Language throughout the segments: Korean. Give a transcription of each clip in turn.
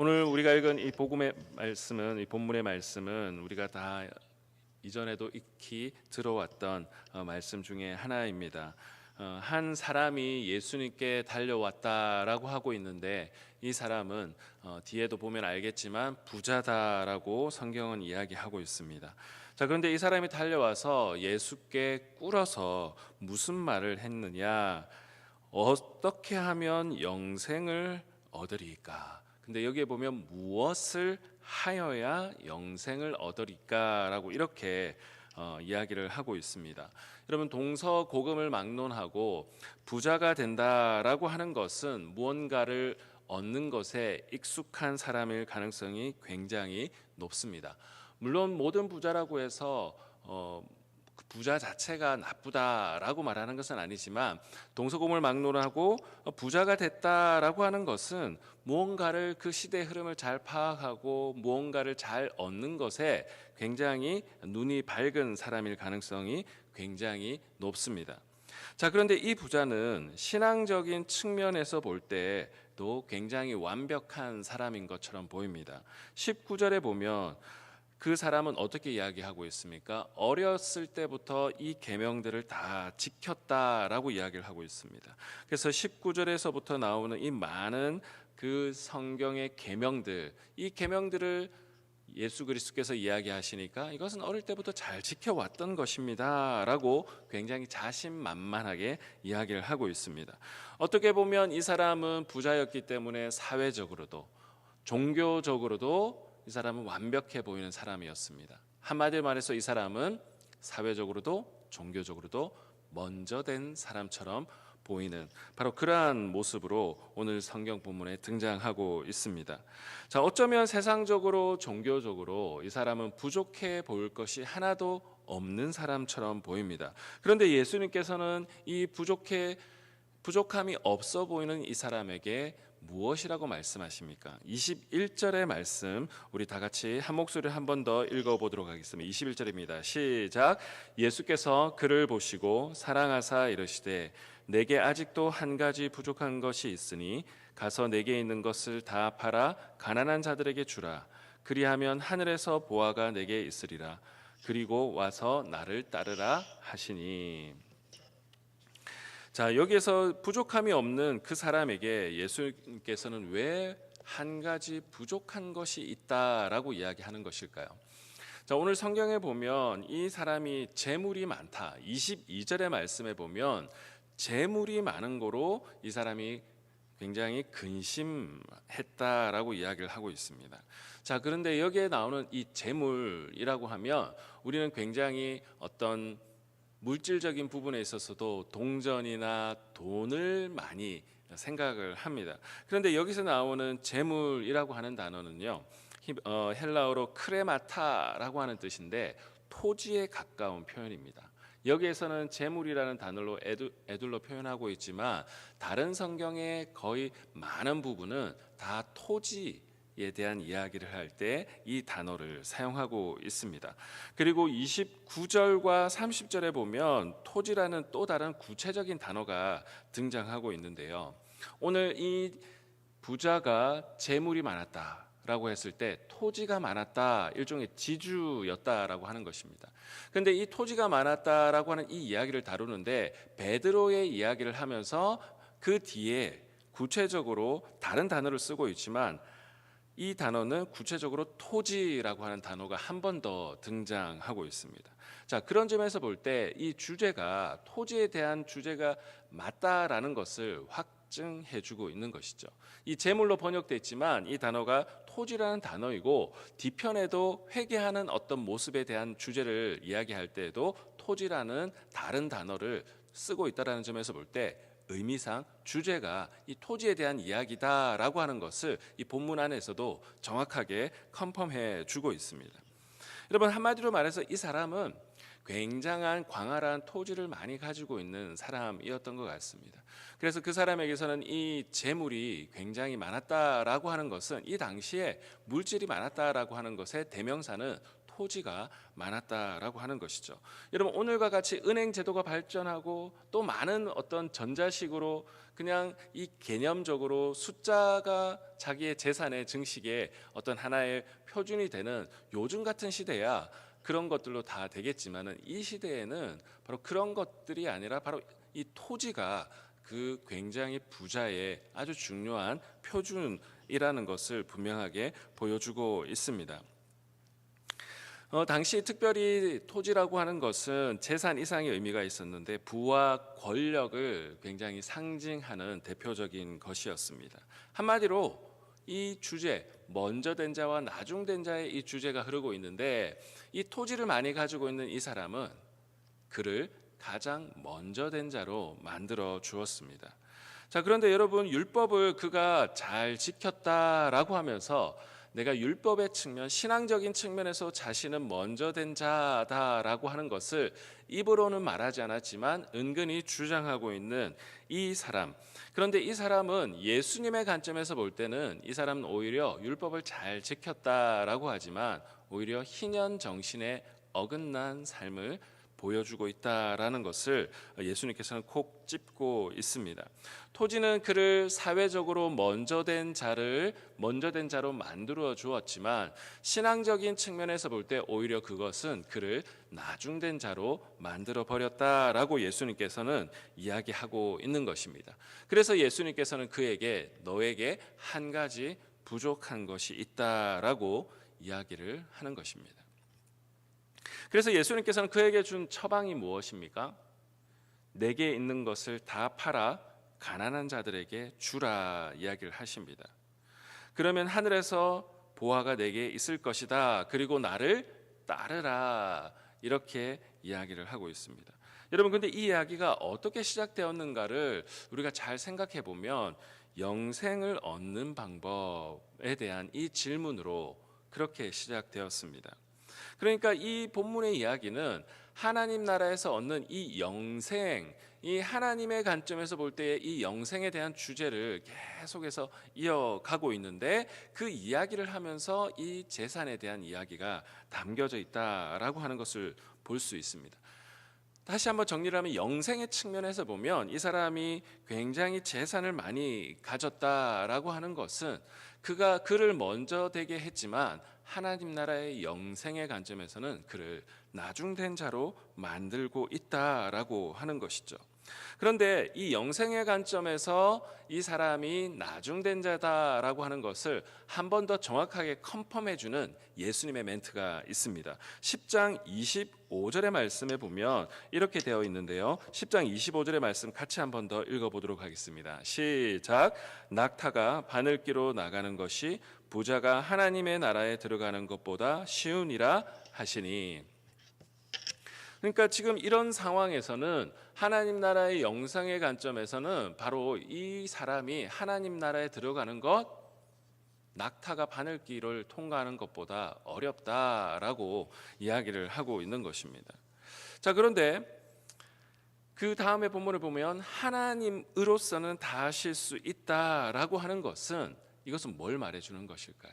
오늘 우리가 읽은 이 복음의 말씀은 이 본문의 말씀은 우리가 다 이전에도 익히 들어왔던 어, 말씀 중에 하나입니다. 어, 한 사람이 예수님께 달려왔다라고 하고 있는데 이 사람은 어, 뒤에도 보면 알겠지만 부자다라고 성경은 이야기하고 있습니다. 자 그런데 이 사람이 달려와서 예수께 꿇어서 무슨 말을 했느냐? 어떻게 하면 영생을 얻으리까? 근데 여기에 보면 무엇을 하여야 영생을 얻으리까라고 이렇게 어, 이야기를 하고 있습니다. 여러분 동서 고금을 막론하고 부자가 된다라고 하는 것은 무언가를 얻는 것에 익숙한 사람일 가능성이 굉장히 높습니다. 물론 모든 부자라고 해서 어, 그 부자 자체가 나쁘다라고 말하는 것은 아니지만 동서고금을 막론하고 부자가 됐다라고 하는 것은 무언가를 그 시대의 흐름을 잘 파악하고 무언가를 잘 얻는 것에 굉장히 눈이 밝은 사람일 가능성이 굉장히 높습니다. 자, 그런데 이 부자는 신앙적인 측면에서 볼 때도 굉장히 완벽한 사람인 것처럼 보입니다. 19절에 보면 그 사람은 어떻게 이야기하고 있습니까? 어렸을 때부터 이 계명들을 다 지켰다라고 이야기를 하고 있습니다. 그래서 19절에서부터 나오는 이 많은 그 성경의 계명들, 이 계명들을 예수 그리스도께서 이야기하시니까 이것은 어릴 때부터 잘 지켜왔던 것입니다라고 굉장히 자신만만하게 이야기를 하고 있습니다. 어떻게 보면 이 사람은 부자였기 때문에 사회적으로도 종교적으로도 이 사람은 완벽해 보이는 사람이었습니다. 한마디로 말해서 이 사람은 사회적으로도 종교적으로도 먼저 된 사람처럼 보이는 바로 그러한 모습으로 오늘 성경 본문에 등장하고 있습니다. 자, 어쩌면 세상적으로 종교적으로 이 사람은 부족해 보일 것이 하나도 없는 사람처럼 보입니다. 그런데 예수님께서는 이 부족해 부족함이 없어 보이는 이 사람에게 무엇이라고 말씀하십니까? 21절의 말씀 우리 다 같이 한 목소리를 한 번 더 읽어 보도록 하겠습니다. 21절입니다. 시작. 예수께서 그를 보시고 사랑하사 이르시되 내게 아직도 한 가지 부족한 것이 있으니 가서 내게 있는 것을 다 팔아 가난한 자들에게 주라. 그리하면 하늘에서 보아가 내게 있으리라. 그리고 와서 나를 따르라 하시니. 자, 여기에서 부족함이 없는 그 사람에게 예수님께서는 왜 한 가지 부족한 것이 있다라고 이야기하는 것일까요? 자, 오늘 성경에 보면 이 사람이 재물이 많다. 22절의 말씀에 보면 재물이 많은 거로 이 사람이 굉장히 근심했다라고 이야기를 하고 있습니다. 자, 그런데 여기에 나오는 이 재물이라고 하면 우리는 굉장히 어떤 물질적인 부분에 있어서도 동전이나 돈을 많이 생각을 합니다. 그런데 여기서 나오는 재물이라고 하는 단어는요. 어, 헬라어로 크레마타라고 하는 뜻인데 토지에 가까운 표현입니다. 여기에서는 재물이라는 단어로 애들, 애들로 표현하고 있지만 다른 성경의 거의 많은 부분은 다 토지 에 대한 이야기를 할 때 이 단어를 사용하고 있습니다. 그리고 29절과 30절에 보면 토지라는 또 다른 구체적인 단어가 등장하고 있는데요. 오늘 이 부자가 재물이 많았다. 라고 했을 때 토지가 많았다 일종의 지주였다라고 하는 것입니다. 근데 이 토지가 많았다라고 하는 이 이야기를 다루는데 베드로의 이야기를 하면서 그 뒤에 구체적으로 다른 단어를 쓰고 있지만 이 단어는 구체적으로 토지라고 하는 단어가 한 번 더 등장하고 있습니다. 자, 그런 점에서 볼 때 이 주제가 토지에 대한 주제가 맞다라는 것을 확증해 주고 있는 것이죠. 이 제물로 번역됐지만 이 단어가 토지라는 단어이고 뒤편에도 회개하는 어떤 모습에 대한 주제를 이야기할 때에도 토지라는 다른 단어를 쓰고 있다라는 점에서 볼 때 의미상 주제가 이 토지에 대한 이야기다라고 하는 것을 이 본문 안에서도 정확하게 컨펌해 주고 있습니다. 여러분 한마디로 말해서 이 사람은 굉장한 광활한 토지를 많이 가지고 있는 사람이었던 것 같습니다. 그래서 그 사람에게서는 이 재물이 굉장히 많았다라고 하는 것은 이 당시에 물질이 많았다라고 하는 것의 대명사는 토지가 많았다라고 하는 것이죠. 여러분 오늘과 같이 은행 제도가 발전하고 또 많은 어떤 전자식으로 그냥 이 개념적으로 숫자가 자기의 재산의 증식에 어떤 하나의 표준이 되는 요즘 같은 시대야 그런 것들로 다 되겠지만은 이 시대에는 바로 그런 것들이 아니라 바로 이 토지가 그 굉장히 부자의 아주 중요한 표준이라는 것을 분명하게 보여주고 있습니다. 어, 당시 특별히 토지라고 하는 것은 재산 이상의 의미가 있었는데 부와 권력을 굉장히 상징하는 대표적인 것이었습니다. 한마디로 이 주제 먼저 된 자와 나중 된 자의 이 주제가 흐르고 있는데 이 토지를 많이 가지고 있는 이 사람은 그를 가장 먼저 된 자로 만들어 주었습니다. 자, 그런데 여러분 율법을 그가 잘 지켰다라고 하면서 내가 율법의 측면, 신앙적인 측면에서 자신은 먼저 된 자다라고 하는 것을 입으로는 말하지 않았지만 은근히 주장하고 있는 이 사람. 그런데 이 사람은 예수님의 관점에서 볼 때는 이 사람은 오히려 율법을 잘 지켰다라고 하지만 오히려 희년 정신에 어긋난 삶을 보여주고 있다라는 것을 예수님께서는 콕 찝고 있습니다. 토지는 그를 사회적으로 먼저 된 자를 먼저 된 자로 만들어 주었지만 신앙적인 측면에서 볼 때 오히려 그것은 그를 나중된 자로 만들어 버렸다라고 예수님께서는 이야기하고 있는 것입니다. 그래서 예수님께서는 그에게 너에게 한 가지 부족한 것이 있다라고 이야기를 하는 것입니다. 그래서 예수님께서는 그에게 준 처방이 무엇입니까? 내게 있는 것을 다 팔아 가난한 자들에게 주라 이야기를 하십니다. 그러면 하늘에서 보화가 내게 있을 것이다. 그리고 나를 따르라. 이렇게 이야기를 하고 있습니다. 여러분 근데 이 이야기가 어떻게 시작되었는가를 우리가 잘 생각해 보면 영생을 얻는 방법에 대한 이 질문으로 그렇게 시작되었습니다. 그러니까 이 본문의 이야기는 하나님 나라에서 얻는 이 영생, 이 하나님의 관점에서 볼때이 영생에 대한 주제를 계속해서 이어가고 있는데 그 이야기를 하면서 이 재산에 대한 이야기가 담겨져 있다라고 하는 것을 볼 수 있습니다. 다시 한번 정리를 하면 영생의 측면에서 보면 이 사람이 굉장히 재산을 많이 가졌다라고 하는 것은 그가 그를 먼저 되게 했지만 하나님 나라의 영생의 관점에서는 그를 나중된 자로 만들고 있다라고 하는 것이죠. 그런데 이 영생의 관점에서 이 사람이 나중된 자다라고 하는 것을 한 번 더 정확하게 컨펌해 주는 예수님의 멘트가 있습니다. 10장 25절의 말씀에 보면 이렇게 되어 있는데요. 10장 25절의 말씀 같이 한 번 더 읽어 보도록 하겠습니다. 시작. 낙타가 바늘기로 나가는 것이 부자가 하나님의 나라에 들어가는 것보다 쉬우니라 하시니 그러니까 지금 이런 상황에서는 하나님 나라의 영상의 관점에서는 바로 이 사람이 하나님 나라에 들어가는 것 낙타가 바늘길을 통과하는 것보다 어렵다라고 이야기를 하고 있는 것입니다. 자, 그런데 그 다음에 본문을 보면 하나님으로서는 다 하실 수 있다라고 하는 것은 이것은 뭘 말해 주는 것일까요?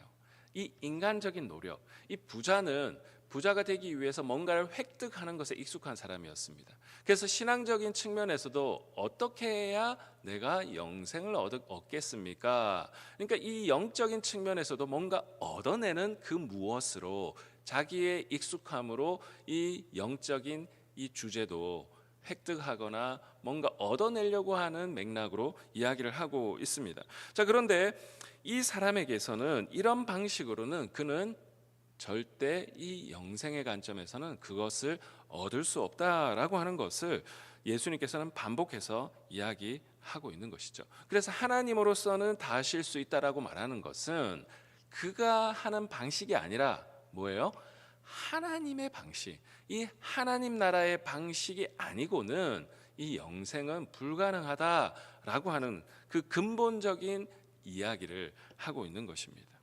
이 인간적인 노력, 이 부자는 부자가 되기 위해서 뭔가를 획득하는 것에 익숙한 사람이었습니다. 그래서 신앙적인 측면에서도 어떻게 해야 내가 영생을 얻 겠습니까? 그러니까 이 영적인 측면에서도 뭔가 얻어내는 그 무엇으로 자기의 익숙함으로 이 영적인 이 주제도 획득하거나 뭔가 얻어내려고 하는 맥락으로 이야기를 하고 있습니다. 자, 그런데 이 사람에게서는 이런 방식으로는 그는 절대 이 영생의 관점에서는 그것을 얻을 수 없다라고 하는 것을 예수님께서는 반복해서 이야기하고 있는 것이죠. 그래서 하나님으로서는 다 하실 수 있다라고 말하는 것은 그가 하는 방식이 아니라 뭐예요? 하나님의 방식. 이 하나님 나라의 방식이 아니고는 이 영생은 불가능하다라고 하는 그 근본적인 이야기를 하고 있는 것입니다.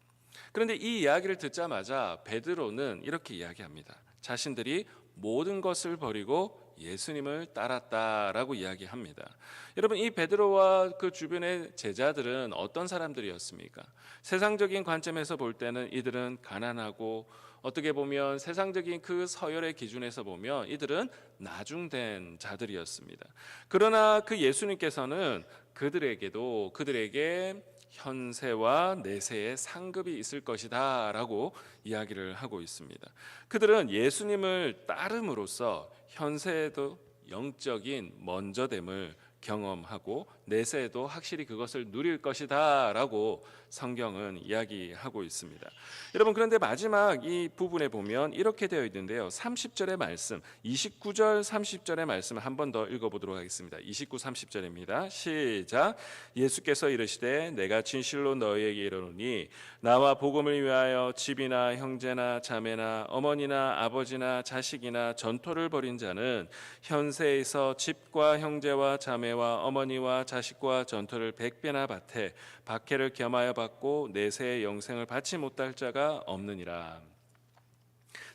그런데 이 이야기를 듣자마자 베드로는 이렇게 이야기합니다. 자신들이 모든 것을 버리고 예수님을 따랐다라고 이야기합니다. 여러분 이 베드로와 그 주변의 제자들은 어떤 사람들이었습니까? 세상적인 관점에서 볼 때는 이들은 가난하고 어떻게 보면 세상적인 그 서열의 기준에서 보면 이들은 나중된 자들이었습니다. 그러나 그 예수님께서는 그들에게도 그들에게 현세와 내세의 상급이 있을 것이다 라고 이야기를 하고 있습니다. 그들은 예수님을 따름으로써 현세에도 영적인 먼저됨을 경험하고 내세에도 확실히 그것을 누릴 것이다라고 성경은 이야기하고 있습니다. 여러분 그런데 마지막 이 부분에 보면 이렇게 되어 있는데요. 30절의 말씀, 29절 30절의 말씀을 한 번 더 읽어 보도록 하겠습니다. 29 30절입니다. 시작. 예수께서 이르시되 내가 진실로 너희에게 이르노니 나와 복음을 위하여 집이나 형제나 자매나 어머니나 아버지나 자식이나 전토를 벌인 자는 현세에서 집과 형제와 자매 와 어머니와 자식과 전토를 백배나 받되 박해를 겸하여 받고 내세의 영생을 받지 못할 자가 없느니라.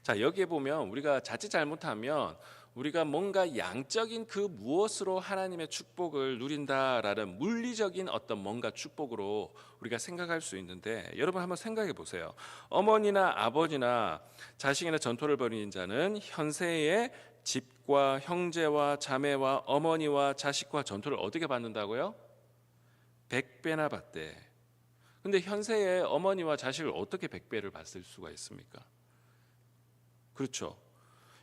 자 여기에 보면 우리가 자칫 잘못하면 우리가 뭔가 양적인 그 무엇으로 하나님의 축복을 누린다라는 물리적인 어떤 뭔가 축복으로 우리가 생각할 수 있는데 여러분 한번 생각해 보세요. 어머니나 아버지나 자식이나 전토를 벌이는 자는 현세의 집 과 형제와 자매와 어머니와 자식과 전토를 어떻게 받는다고요? 백배나 받대. 근데 현세의 어머니와 자식을 어떻게 백배를 받을 수가 있습니까? 그렇죠.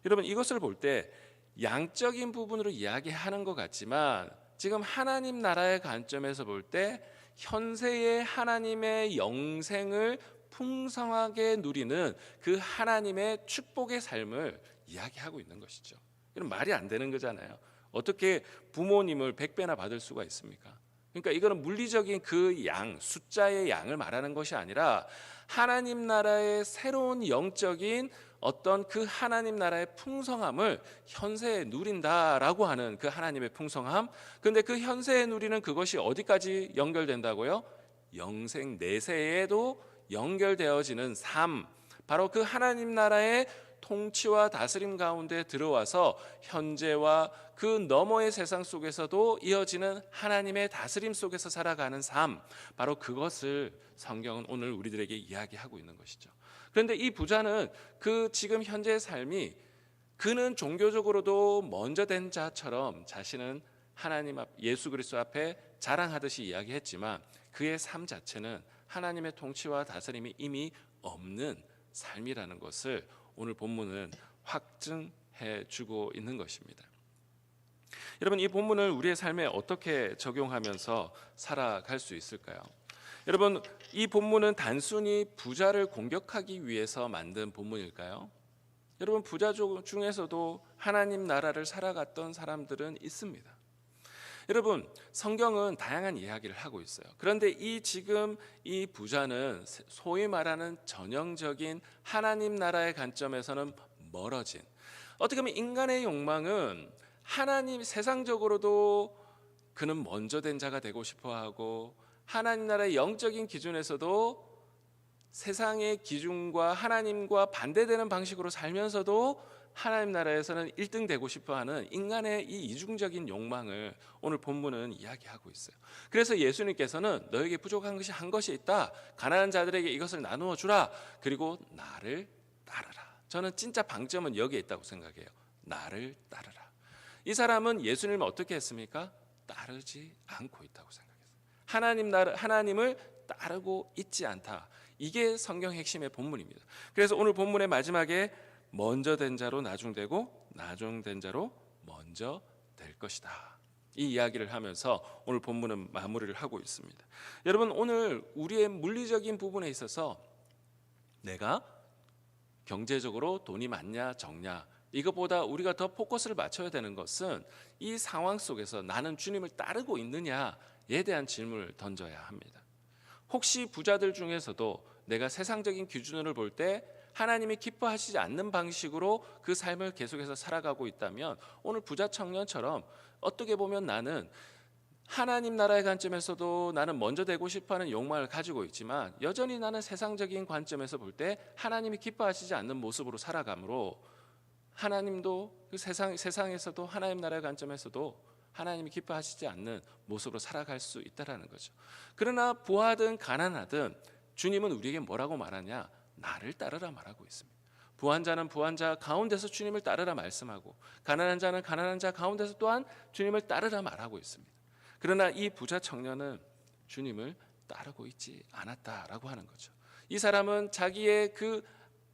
여러분 이것을 볼 때 양적인 부분으로 이야기하는 것 같지만 지금 하나님 나라의 관점에서 볼 때 현세의 하나님의 영생을 풍성하게 누리는 그 하나님의 축복의 삶을 이야기하고 있는 것이죠. 이런 말이 안 되는 거잖아요. 어떻게 부모님을 백배나 받을 수가 있습니까? 그러니까 이거는 물리적인 그 양, 숫자의 양을 말하는 것이 아니라 하나님 나라의 새로운 영적인 어떤 그 하나님 나라의 풍성함을 현세에 누린다라고 하는 그 하나님의 풍성함. 근데 그 현세에 누리는 그것이 어디까지 연결된다고요? 영생 내세에도 연결되어지는 삶. 바로 그 하나님 나라의 통치와 다스림 가운데 들어와서 현재와 그 너머의 세상 속에서도 이어지는 하나님의 다스림 속에서 살아가는 삶. 바로 그것을 성경은 오늘 우리들에게 이야기하고 있는 것이죠. 그런데 이 부자는 그 지금 현재의 삶이 그는 종교적으로도 먼저 된 자처럼 자신은 하나님 앞 예수 그리스도 앞에 자랑하듯이 이야기했지만 그의 삶 자체는 하나님의 통치와 다스림이 이미 없는 삶이라는 것을 오늘 본문은 확증해 주고 있는 것입니다. 여러분 이 본문을 우리의 삶에 어떻게 적용하면서 살아갈 수 있을까요? 여러분 이 본문은 단순히 부자를 공격하기 위해서 만든 본문일까요? 여러분 부자 중에서도 하나님 나라를 살아갔던 사람들은 있습니다. 여러분 성경은 다양한 이야기를 하고 있어요. 그런데 이 지금 이 부자는 소위 말하는 전형적인 하나님 나라의 관점에서는 멀어진 어떻게 보면 인간의 욕망은 하나님 세상적으로도 그는 먼저 된 자가 되고 싶어 하고 하나님 나라의 영적인 기준에서도 세상의 기준과 하나님과 반대되는 방식으로 살면서도 하나님 나라에서는 1등 되고 싶어 하는 인간의 이 이중적인 욕망을 오늘 본문은 이야기하고 있어요. 그래서 예수님께서는 너에게 부족한 것이 한 것이 있다. 가난한 자들에게 이것을 나누어 주라. 그리고 나를 따르라. 저는 진짜 방점은 여기에 있다고 생각해요. 나를 따르라. 이 사람은 예수님을 어떻게 했습니까? 따르지 않고 있다고 생각했어요. 하나님 나라 하나님을 따르고 있지 않다. 이게 성경 핵심의 본문입니다. 그래서 오늘 본문의 마지막에 먼저 된 자로 나중되고 나중된 자로 먼저 될 것이다. 이 이야기를 하면서 오늘 본문은 마무리를 하고 있습니다. 여러분 오늘 우리의 물리적인 부분에 있어서 내가 경제적으로 돈이 많냐 적냐 이것보다 우리가 더 포커스를 맞춰야 되는 것은 이 상황 속에서 나는 주님을 따르고 있느냐에 대한 질문을 던져야 합니다. 혹시 부자들 중에서도 내가 세상적인 기준으로 볼 때 하나님이 기뻐하시지 않는 방식으로 그 삶을 계속해서 살아가고 있다면 오늘 부자 청년처럼 어떻게 보면 나는 하나님 나라의 관점에서도 나는 먼저 되고 싶어하는 욕망을 가지고 있지만 여전히 나는 세상적인 관점에서 볼 때 하나님이 기뻐하시지 않는 모습으로 살아가므로 하나님도 그 세상 세상에서도 하나님 나라의 관점에서도 하나님이 기뻐하시지 않는 모습으로 살아갈 수 있다라는 거죠. 그러나 부하든 가난하든 주님은 우리에게 뭐라고 말하냐? 나를 따르라 말하고 있습니다. 부한 자는 부한 자 가운데서 주님을 따르라 말씀하고 가난한 자는 가난한 자 가운데서 또한 주님을 따르라 말하고 있습니다. 그러나 이 부자 청년은 주님을 따르고 있지 않았다라고 하는 거죠. 이 사람은 자기의 그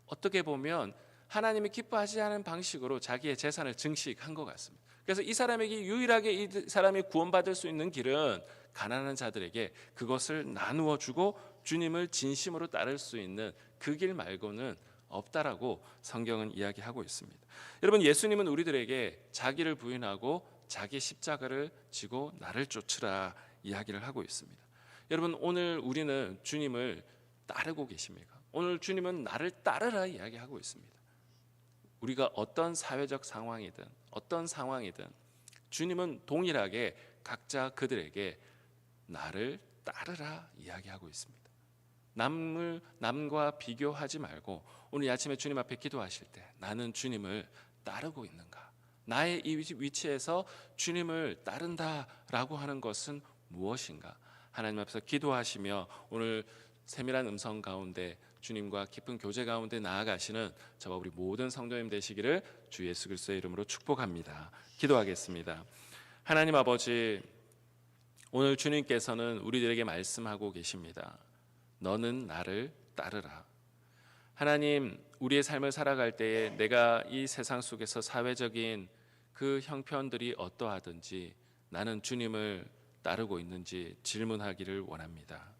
어떻게 보면 하나님이 기뻐하지 않은 방식으로 자기의 재산을 증식한 것 같습니다. 그래서 이 사람에게 유일하게 이 사람이 구원받을 수 있는 길은 가난한 자들에게 그것을 나누어 주고 주님을 진심으로 따를 수 있는 그 길 말고는 없다라고 성경은 이야기하고 있습니다. 여러분 예수님은 우리들에게 자기를 부인하고 자기 십자가를 지고 나를 쫓으라 이야기를 하고 있습니다. 여러분 오늘 우리는 주님을 따르고 계십니까? 오늘 주님은 나를 따르라 이야기하고 있습니다. 우리가 어떤 사회적 상황이든 어떤 상황이든 주님은 동일하게 각자 그들에게 나를 따르라 이야기하고 있습니다. 남을 남과 비교하지 말고 오늘 아침에 주님 앞에 기도하실 때 나는 주님을 따르고 있는가? 나의 이 위치에서 주님을 따른다라고 하는 것은 무엇인가? 하나님 앞에서 기도하시며 오늘 세밀한 음성 가운데 주님과 깊은 교제 가운데 나아가시는 저와 우리 모든 성도님 되시기를 주 예수 그리스도의 이름으로 축복합니다. 기도하겠습니다. 하나님 아버지 오늘 주님께서는 우리들에게 말씀하고 계십니다. 너는 나를 따르라. 하나님, 우리의 삶을 살아갈 때에 내가 이 세상 속에서 사회적인 그 형편들이 어떠하든지 나는 주님을 따르고 있는지 질문하기를 원합니다.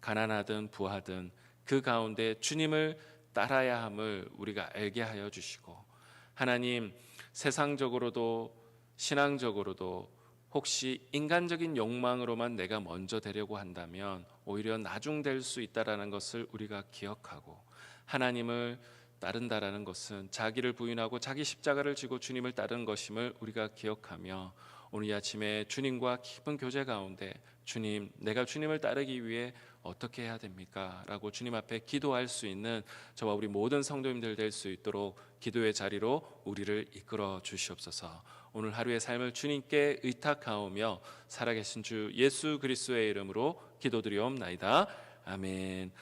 가난하든 부하든 그 가운데 주님을 따라야 함을 우리가 알게 하여 주시고 하나님 세상적으로도 신앙적으로도 혹시 인간적인 욕망으로만 내가 먼저 되려고 한다면 오히려 나중될 수 있다라는 것을 우리가 기억하고 하나님을 따른다라는 것은 자기를 부인하고 자기 십자가를 지고 주님을 따르는 것임을 우리가 기억하며 오늘 이 아침에 주님과 깊은 교제 가운데 주님 내가 주님을 따르기 위해 어떻게 해야 됩니까? 라고 주님 앞에 기도할 수 있는 저와 우리 모든 성도님들 될 수 있도록 기도의 자리로 우리를 이끌어 주시옵소서. 오늘 하루의 삶을 주님께 의탁하오며 살아계신 주 예수 그리스도의 이름으로 기도드리옵나이다. 아멘.